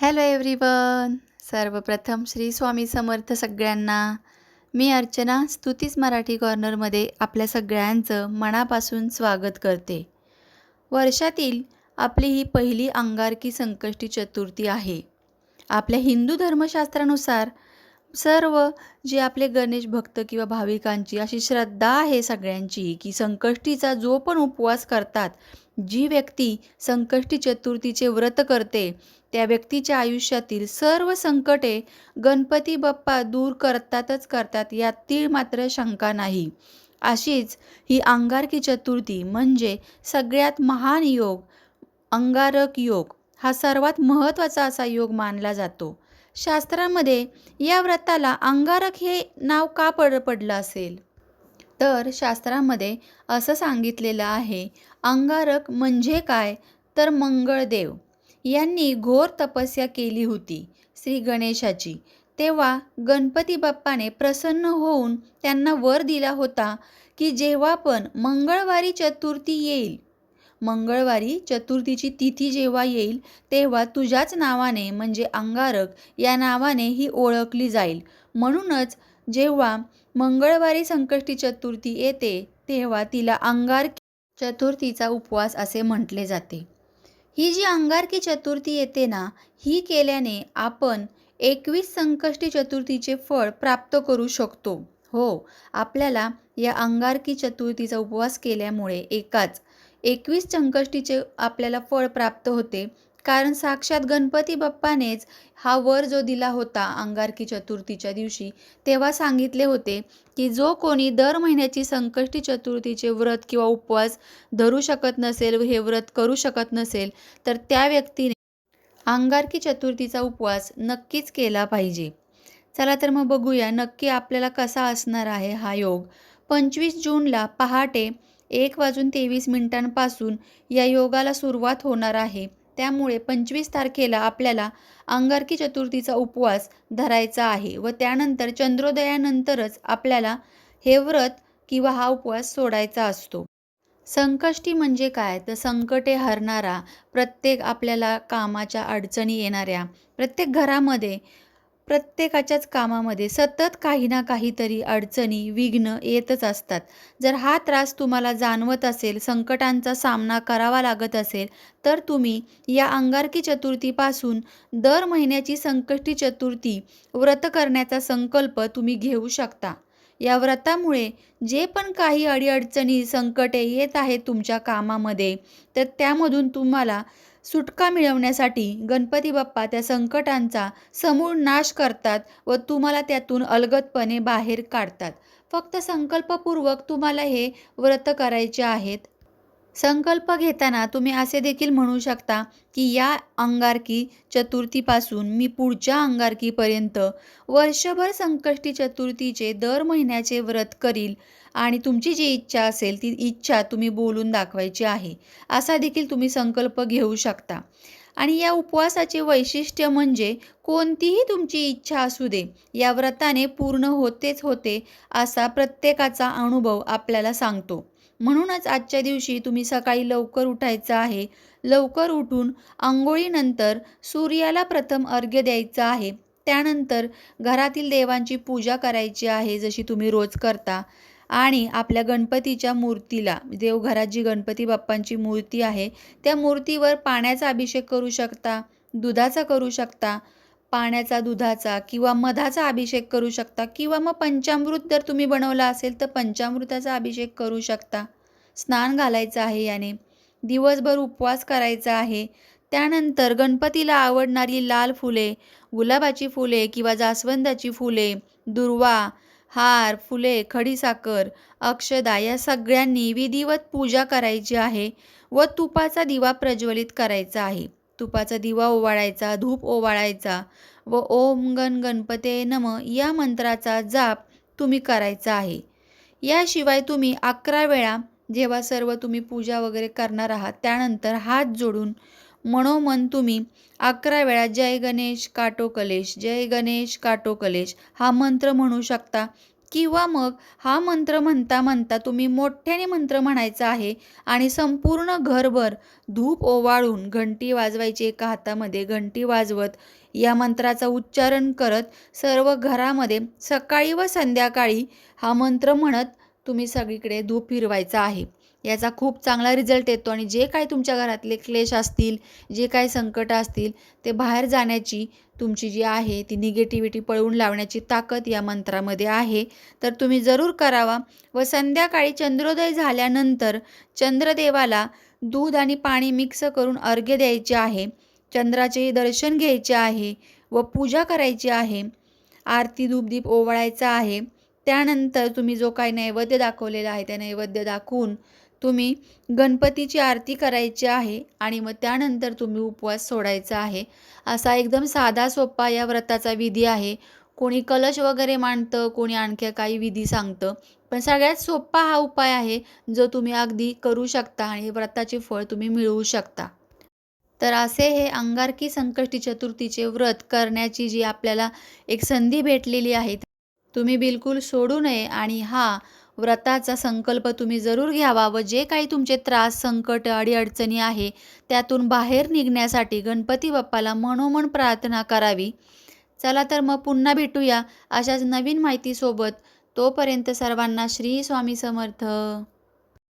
Hello everyone सर्वप्रथम श्री स्वामी समर्थ सगळ्यांना. मी अर्चना स्तुतीस मराठी कॉर्नरमध्ये आपल्या सगळ्यांचं मनापासून स्वागत करते. वर्षातील आपली ही पहिली अंगारकी संकष्टी चतुर्थी आहे. आपल्या हिंदू धर्मशास्त्रानुसार सर्व जे आपले गणेश भक्त किंवा भाविकांची अशी श्रद्धा आहे सगळ्यांची की संकष्टीचा जो पण उपवास करतात जी व्यक्ती संकष्टी चतुर्थीचे व्रत करते त्या व्यक्तीच्या आयुष्यातील सर्व संकटे गणपती बाप्पा दूर करतातच करतात यात तीळ मात्र शंका नाही. अशीच ही अंगारकी चतुर्थी म्हणजे सगळ्यात महान योग अंगारक योग हा सर्वात महत्त्वाचा असा योग मानला जातो. शास्त्रामध्ये या व्रताला अंगारक हे नाव का पड पडलं असेल? तर शास्त्रामध्ये असं सांगितलेलं आहे अंगारक म्हणजे काय? तर मंगळदेव यांनी घोर तपस्या केली होती श्री गणेशाची. तेव्हा गणपती बाप्पाने प्रसन्न होऊन त्यांना वर दिला होता की जेव्हा पण मंगळवारी चतुर्थी येईल मंगळवारी चतुर्थीची तिथी जेव्हा येईल तेव्हा तुझ्याच नावाने म्हणजे अंगारक या नावाने ही ओळखली जाईल. म्हणूनच जेव्हा मंगळवारी संकष्टी चतुर्थी येते तेव्हा तिला अंगारकी चतुर्थीचा उपवास असे म्हटले जाते. ही जी अंगारकी चतुर्थी येते ना ही केल्याने आपण एकवीस संकष्टी चतुर्थीचे फळ प्राप्त करू शकतो. हो आपल्याला या अंगारकी चतुर्थीचा उपवास केल्यामुळे एकाच एकवीस संकष्टीचे आपल्याला फळ प्राप्त होते. कारण साक्षात गणपती बाप्पानेच हा वर जो दिला होता अंगारकी चतुर्थीच्या दिवशी तेव्हा सांगितले होते की जो कोणी दर महिन्याची संकष्टी चतुर्थीचे व्रत किंवा उपवास धरू शकत नसेल हे व्रत करू शकत नसेल तर त्या व्यक्तीने अंगारकी चतुर्थीचा उपवास नक्कीच केला पाहिजे. चला तर मग बघूया नक्की आपल्याला कसा असणार आहे हा योग. पंचवीस जूनला पहाटे एक वाजून तेवीस मिनिटांपासून या योगाला सुरुवात होणार आहे. त्यामुळे पंचवीस तारखेला आपल्याला अंगारकी चतुर्थीचा उपवास धरायचा आहे व त्यानंतर चंद्रोदयानंतरच आपल्याला हे व्रत किंवा हा उपवास सोडायचा असतो. संकष्टी म्हणजे काय? तर संकटे हरणारा प्रत्येक आपल्याला कामाच्या अडचणी येणाऱ्या प्रत्येक घरामध्ये प्रत्येकाच्याच कामामध्ये सतत काही ना काहीतरी अडचणी विघ्न येतच असतात. जर हा त्रास तुम्हाला जाणवत असेल संकटांचा सामना करावा लागत असेल तर तुम्ही या अंगारकी चतुर्थीपासून दर महिन्याची संकष्टी चतुर्थी व्रत करण्याचा संकल्प तुम्ही घेऊ शकता. या व्रतामुळे जे पण काही अडीअडचणी संकटे येत आहेत तुमच्या कामामध्ये तर त्यामधून तुम्हाला सुटका मिळवण्यासाठी गणपती बाप्पा त्या संकटांचा समूळ नाश करतात व तुम्हाला त्यातून अलगदपणे बाहेर काढतात. फक्त संकल्पपूर्वक तुम्हाला हे व्रत करायचे आहेत. संकल्प घेताना तुम्ही असे देखील म्हणू शकता की या अंगारकी चतुर्थीपासून मी पुढच्या अंगारकीपर्यंत वर्षभर संकष्टी चतुर्थीचे दर महिन्याचे व्रत करील आणि तुमची जी इच्छा असेल ती इच्छा तुम्ही बोलून दाखवायची आहे असा देखील तुम्ही संकल्प घेऊ शकता. आणि या उपवासाचे वैशिष्ट्य म्हणजे कोणतीही तुमची इच्छा असू दे या व्रताने पूर्ण होतेच होते असा प्रत्येकाचा अनुभव आपल्याला सांगतो. म्हणूनच आजच्या दिवशी तुम्ही सकाळी लवकर उठायचं आहे. लवकर उठून आंघोळीनंतर सूर्याला प्रथम अर्घ्य द्यायचं आहे. त्यानंतर घरातील देवांची पूजा करायची आहे जशी तुम्ही रोज करता. आणि आपल्या गणपतीच्या मूर्तीला देवघरात जी गणपती बाप्पांची मूर्ती आहे त्या मूर्तीवर पाण्याचा अभिषेक करू शकता दुधाचा करू शकता पाण्याचा दुधाचा किंवा मधाचा अभिषेक करू शकता किंवा मग पंचामृत जर तुम्ही बनवला असेल तर पंचामृताचा अभिषेक करू शकता. स्नान घालायचं आहे याने. दिवसभर उपवास करायचा आहे. त्यानंतर गणपतीला आवडणारी लाल फुले गुलाबाची फुले किंवा जास्वंदाची फुले दुर्वा हार फुले खडीसाखर अक्षदा या सगळ्यांनी विधिवत पूजा करायची आहे व तुपाचा दिवा प्रज्वलित करायचा आहे. तुपाचा दिवा ओवाळायचा धूप ओवाळायचा व ओम गण गणपते नम या मंत्राचा जाप तुम्ही करायचा आहे. याशिवाय तुम्ही अकरा वेळा जेव्हा सर्व तुम्ही पूजा वगैरे करणार आहात त्यानंतर हात जोडून मनोमन तुम्ही अकरा वेळा जय गणेश काटो कलेश जय गणेश काटो कलेश हा मंत्र म्हणू शकता. किंवा मग हा मंत्र म्हणता म्हणता तुम्ही मोठ्याने मंत्र म्हणायचा आहे आणि संपूर्ण घरभर धूप ओवाळून घंटी वाजवायची एका हातामध्ये घंटी वाजवत या मंत्राचा उच्चारण करत सर्व घरामध्ये सकाळी व संध्याकाळी हा मंत्र म्हणत तुम्ही सगळीकडे धूप फिरवायचा आहे. याचा खूप चांगला रिझल्ट येतो. आणि जे काही तुमच्या घरातले क्लेश असतील जे काही संकट असतील ते बाहेर जाण्याची तुमची जी आहे ती निगेटिव्हिटी पळवून लावण्याची ताकद या मंत्रामध्ये आहे. तर तुम्ही जरूर करावा. व संध्याकाळी चंद्रोदय झाल्यानंतर चंद्रदेवाला दूध आणि पाणी मिक्स करून अर्घ्य द्यायचे आहे. चंद्राचेही दर्शन घ्यायचे आहे व पूजा करायची आहे. आरती धूपदीप ओवाळायचा आहे. त्यानंतर तुम्ही जो काही नैवेद्य दाखवलेला आहे त्या नैवेद्य दाखवून तुम्ही गणपतीची आरती करायची आहे आणि मग त्यानंतर तुम्ही उपवास सोडायचा आहे. असा एकदम साधा सोपा या व्रताचा विधी आहे. कोणी कलश वगैरे मांडतं कोणी आणखी काही विधी सांगतं. पण सगळ्यात सोपा हा उपाय आहे जो तुम्ही अगदी करू शकता आणि व्रताचे फळ तुम्ही मिळवू शकता. तर असे हे अंगारकी संकष्टी चतुर्थीचे व्रत करण्याची जी आपल्याला एक संधी भेटलेली आहे तुम्ही बिलकुल सोडू नये आणि हा व्रताचा संकल्प तुम्ही जरूर घ्यावा व जे काही तुमचे त्रास संकट अडीअडचणी आहे त्यातून बाहेर निघण्यासाठी गणपती बाप्पाला मनोमन प्रार्थना करावी. चला तर मग पुन्हा भेटूया अशाच नवीन माहितीसोबत. तोपर्यंत सर्वांना श्री स्वामी समर्थ.